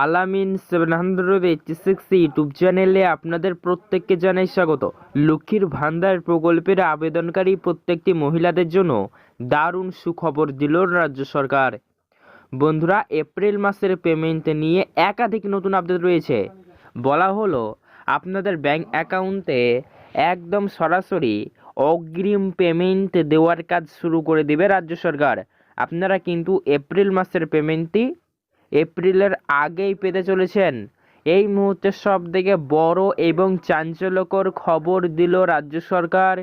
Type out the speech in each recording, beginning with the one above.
Alamin seven hundred eighty six YouTube চ্যানেলে আপনাদের প্রত্যেককে জানাই স্বাগত। লক্ষ্মীর ভান্ডার প্রকল্পের আবেদনকারী প্রত্যেকটি মহিলাদের জন্য দারুণ সুখবর দিল রাজ্য সরকার। বন্ধুরা, এপ্রিল মাসের পেমেন্ট নিয়ে একাধিক নতুন আপডেট রয়েছে। বলা হলো, আপনাদের ব্যাংক অ্যাকাউন্টে একদম সরাসরি অগ্রিম পেমেন্ট দেওয়ার কাজ শুরু করে দেবে রাজ্য সরকার। আপনারা কিন্তু এপ্রিল মাসের পেমেন্টটি এপ্রিলের আগেই পেতে চলেছেন। এই মুহূর্তে সব থেকে বড় এবং চাঞ্চল্যকর খবর দিল রাজ্য সরকার।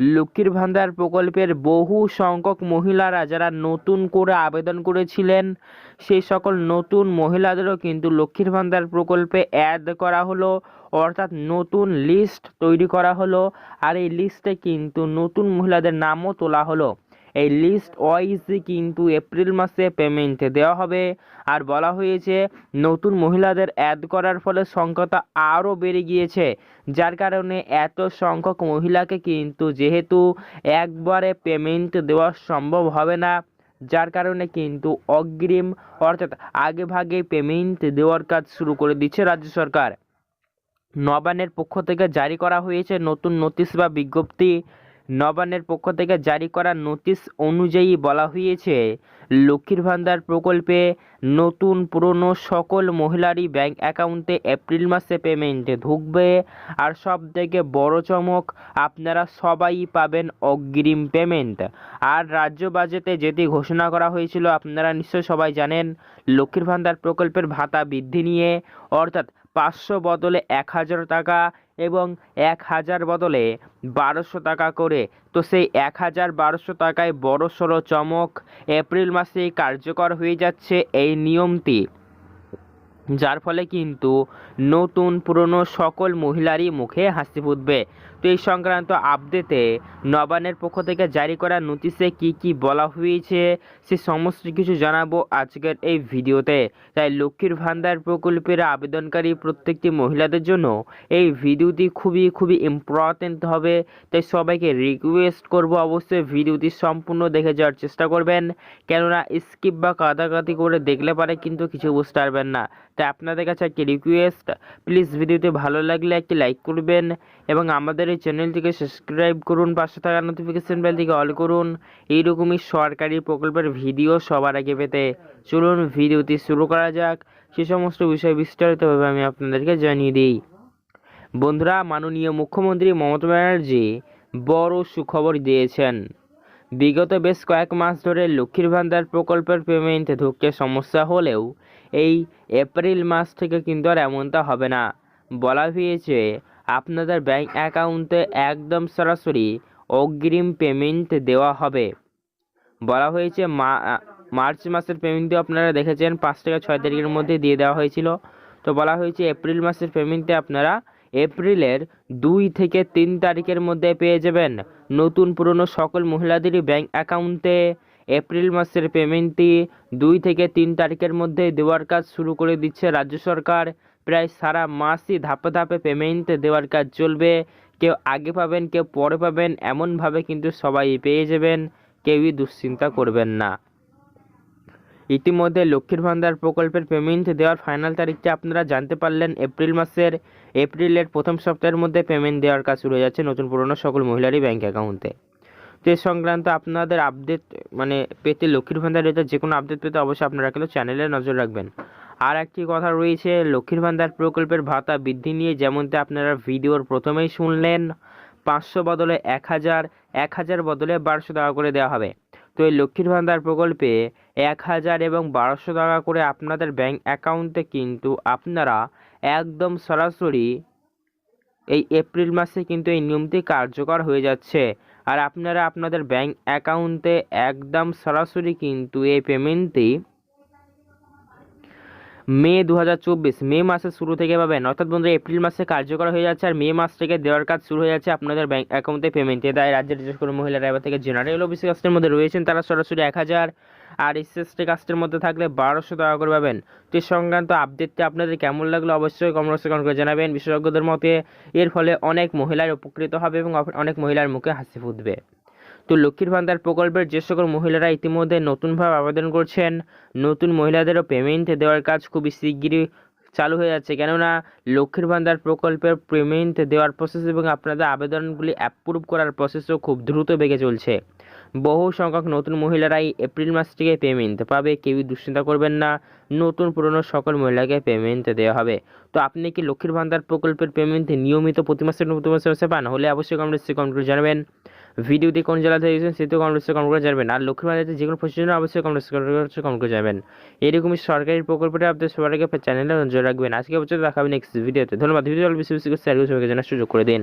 লক্ষ্মীর ভান্ডার প্রকল্পের বহু সংখ্যক মহিলারা যারা নতুন করে আবেদন করেছিলেন, সেই সকল নতুন মহিলাদেরও কিন্তু লক্ষ্মীর ভান্ডার প্রকল্পে অ্যাড করা হলো, অর্থাৎ নতুন লিস্ট তৈরি করা হলো, আর এই লিস্টে কিন্তু নতুন মহিলাদের নামও তোলা হলো। এই লিস্ট ওয়াইজই কিন্তু এপ্রিল মাসে পেমেন্ট দেওয়া হবে। আর বলা হয়েছে, নতুন মহিলাদের অ্যাড করার ফলে সংখ্যাটা আরও বেড়ে গিয়েছে। যার কারণে এত সংখ্যক মহিলাকে কিন্তু যেহেতু একবারে পেমেন্ট দেওয়া সম্ভব হবে না, যার কারণে কিন্তু অগ্রিম অর্থাৎ আগে ভাগে পেমেন্ট দেওয়ার কাজ শুরু করে দিচ্ছে রাজ্য সরকার। নবানের পক্ষ থেকে জারি করা হয়েছে নতুন নোটিশ বা বিজ্ঞপ্তি। নবান্নের পক্ষ থেকে জারি করা নোটিশ অনুযায়ী বলা হয়েছে, লক্ষ্মীর ভান্ডার প্রকল্পে নতুন পুরনো সকল মহিলারই ব্যাংক অ্যাকাউন্টে এপ্রিল মাসে পেমেন্ট ঢুকবে। আর সব থেকে বড় চমক, আপনারা সবাই পাবেন অগ্রিম পেমেন্ট। আর রাজ্য বাজেটে যেটি ঘোষণা করা হয়েছিল, আপনারা নিশ্চয় সবাই জানেন, লক্ষ্মীর ভান্ডার প্রকল্পের ভাতা বৃদ্ধি নিয়ে, অর্থাৎ পাঁচশো বদলে এক হাজার টাকা এবং এক হাজার বদলে বারোশো টাকা করে। তো সেই এক হাজার বারোশো টাকায় বড় সড়ো চমক এপ্রিল মাসেই কার্যকর হয়ে যাচ্ছে এই নিয়মটি। যার ফলে কিন্তু নতুন পুরনো সকল মহিলারই মুখে হাসি ফুটবে। তো এই সংক্রান্ত আপডেটে নবানের পক্ষ থেকে জারি করা নোটিশে কি কি বলা হয়েছে, সে সমস্ত কিছু জানাব আজকের এই ভিডিওতে। তাই লক্ষ্মীর ভান্ডার প্রকল্পের আবেদনকারী প্রত্যেকটি মহিলাদের জন্য এই ভিডিওটি খুবই খুবই ইম্পর্টেন্ট হবে। তাই সবাইকে রিকোয়েস্ট করব অবশ্যই ভিডিওটি সম্পূর্ণ দেখে যাওয়ার চেষ্টা করবেন। কেননা স্কিপ বা কাদাকাতি করে দেখলে পারে কিন্তু কিছু বুঝতে পারবেন না। তাই আপনাদের কাছে একটি রিকোয়েস্ট প্লিজ ভিডিওটি ভালো লাগলে একটি লাইক করবেন এবং আমাদের এই চ্যানেলটিকে সাবস্ক্রাইব করুন, পাশে থাকা নোটিফিকেশন বেলটিকে অল করুন। এইরকমই সরকারি প্রকল্পের ভিডিও সবার আগে পেতে চলুন ভিডিওটি শুরু করা যাক। সে সমস্ত বিষয় বিস্তারিতভাবে আমি আপনাদেরকে জানিয়ে দিই। বন্ধুরা, মাননীয় মুখ্যমন্ত্রী মমতা ব্যানার্জি বড় সুখবর দিয়েছেন। বিগত বেশ কয়েক মাস ধরে লক্ষ্মীর ভান্ডার প্রকল্পের পেমেন্ট ঢুকতে সমস্যা হলেও এই এপ্রিল মাস থেকে কিন্তু আর এমনটা হবে না। বলা হয়েছে, আপনাদের ব্যাঙ্ক অ্যাকাউন্টে একদম সরাসরি অগ্রিম পেমেন্ট দেওয়া হবে। বলা হয়েছে মার্চ মাসের পেমেন্টও আপনারা দেখেছেন, পাঁচ থেকে ছয় তারিখের মধ্যে দিয়ে দেওয়া হয়েছিল। তো বলা হয়েছে, এপ্রিল মাসের পেমেন্টে আপনারা এপ্রিলের দুই থেকে তিন তারিখের মধ্যে পেয়ে যাবেন নতুন পুরনো সকল মহিলাদেরই ব্যাংক অ্যাকাউন্টে। এপ্রিল মাসের পেমেন্টটি দুই থেকে তিন তারিখের মধ্যে দেওয়ার কাজ শুরু করে দিচ্ছে রাজ্য সরকার। প্রায় সারা মাসই ধাপে ধাপে পেমেন্ট দেওয়ার কাজ চলবে। কেউ আগে পাবেন, কেউ পরে পাবেন, এমনভাবে কিন্তু সবাই পেয়ে যাবেন, কেউই দুশ্চিন্তা করবেন না। ইতিমধ্যে লক্ষ্মীর ভান্ডার প্রকল্পের পেমেন্ট দেওয়ার ফাইনাল তারিখটি আপনারা জানতে পারলেন এপ্রিল মাসের এপ্রিলের প্রথম সপ্তাহের মধ্যে পেমেন্ট দেওয়ার কাজ শুরু হয়ে যাচ্ছে নতুন পুরনো সকল মহিলারই ব্যাঙ্ক অ্যাকাউন্টে তো এ সংক্রান্ত আপনাদের আপডেট মানে পেতে লক্ষ্মীর ভান্ডার রেটের যে কোনো আপডেট পেতে অবশ্যই আপনারা কিন্তু চ্যানেলে নজর রাখবেন। আর একটি কথা রয়েছে, লক্ষ্মীর ভান্ডার প্রকল্পের ভাতা বৃদ্ধি নিয়ে যেমনটা আপনারা ভিডিওর প্রথমেই শুনলেন, পাঁচশো বদলে এক হাজার এক হাজার বদলে বারোশো টাকা করে দেওয়া হবে। তো এই লক্ষ্মীর ভান্ডার প্রকল্পে এক হাজার এবং বারোশো টাকা করে আপনাদের ব্যাংক অ্যাকাউন্টে কিন্তু আপনারা একদম সরাসরি এই এপ্রিল মাসে কিন্তু এই নিয়মটি কার্যকর হয়ে যাচ্ছে। আর আপনারা আপনাদের ব্যাংক অ্যাকাউন্টে একদম সরাসরি কিন্তু এই পেমেন্টটি মে দু হাজার চব্বিশ, মে মাসের শুরু থেকে পাবেন। অর্থাৎ বন্ধুরা, এপ্রিল মাসে কার্যকর হয়ে যাচ্ছে আর মে মাস থেকে দেওয়ার কাজ শুরু হয়ে যাচ্ছে আপনাদের ব্যাংক অ্যাকাউন্টে পেমেন্টে। তাই রাজ্যের বিশেষ করে মহিলারা এবার থেকে জেনারেল ওবিসি কাস্টের মধ্যে রয়েছেন, তারা সরাসরি এক হাজার আর এসএসটি কাস্টের মধ্যে থাকলে বারোশো টাকা করে পাবেন। তো সংক্রান্ত আপডেটটি আপনাদের কেমন লাগল অবশ্যই কমেন্ট কমেন্ট করে জানাবেন। বিশেষজ্ঞদের মতে এর ফলে অনেক মহিলার উপকৃত হবে এবং অনেক মহিলার মুখে হাসি ফুটবে। তো লক্ষ্মীর ভান্ডার প্রকল্পের যে সকল মহিলারা ইতিমধ্যে নতুনভাবে আবেদন করছেন, নতুন মহিলাদেরও পেমেন্ট দেওয়ার কাজ খুবই শিগগিরই চালু হয়ে যাচ্ছে। কেননা লক্ষ্মীর ভান্ডার প্রকল্পের পেমেন্ট দেওয়ার প্রসেস এবং আপনাদের আবেদনগুলি অ্যাপ্রুভ করার প্রসেসও খুব দ্রুত বেগে চলছে। বহু সংখ্যক নতুন মহিলারাই এপ্রিল মাস থেকে পেমেন্ট পাবে। কেউই দুশ্চিন্তা করবেন না, নতুন পুরনো সকল মহিলাকে পেমেন্ট দেওয়া হবে। তো আপনি কি লক্ষ্মীর ভান্ডার প্রকল্পের পেমেন্ট নিয়মিত প্রতি মাসে প্রতি মাসে মাসে পান? হলে অবশ্যই কমেন্টসে কমেন্ট করে জানাবেন। ভিডিওতে কোন জেলা থেকে গেছেন সেটাও কমেন্টসে কমেন্ট করে জানাবেন। আর লক্ষ্মীর ভান্ডারে যে কোনো প্রশ্নের জন্য অবশ্যই কমেন্টসে কমেন্ট করে জানাবেন। এরকমই সরকারি প্রকল্পটা আপনাদের সবার আগে চ্যানেলে নজর রাখবেন। আজকে বছর দেখাবেন নেক্সট ভিডিওতে ধন্যবাদ। ভিডিও বেশি বেশি করে করে সবাইকে জানার সুযোগ করে দিন।